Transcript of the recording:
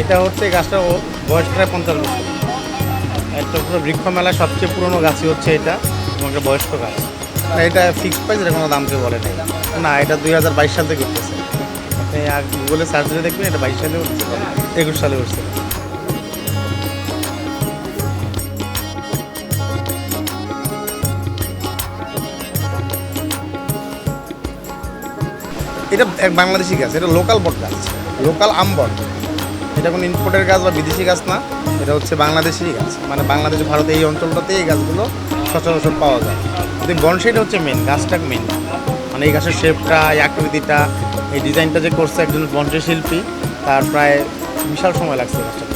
এটা হচ্ছে গাছটা বয়স প্রায় পঞ্চাশ বছর। একটা পুরো বৃক্ষ মেলায় সবচেয়ে পুরনো গাছই হচ্ছে এটা একটা বয়স্ক গাছ। না, এটা ফিক্স প্রাইস এটা কোনো দাম কেউ বলে নাই। না, এটা দুই হাজার বাইশ সাল থেকে উঠতেছে আপনি আর গুগলে সার্চ করে দেখবেন, এটা বাইশ সালে উঠছে, একুশ সালে উঠছে। এটা এক বাংলাদেশি গাছ, এটা লোকাল বট গাছ লোকাল আম বট। এটা কোনো ইম্পোর্টের গাছ বা বিদেশি গাছ না, এটা হচ্ছে বাংলাদেশি গাছ। মানে বাংলাদেশ, ভারতে এই অঞ্চলটাতে এই গাছগুলো সচরাচর পাওয়া যায়। কিন্তু বনসাইটা হচ্ছে মেন গাছটা মেন মানে এই গাছের শেপটা এই আকৃতিটা, এই ডিজাইনটা যে করছে একজন বনসাই শিল্পী, তার প্রায় বিশাল সময় লাগছে গাছটা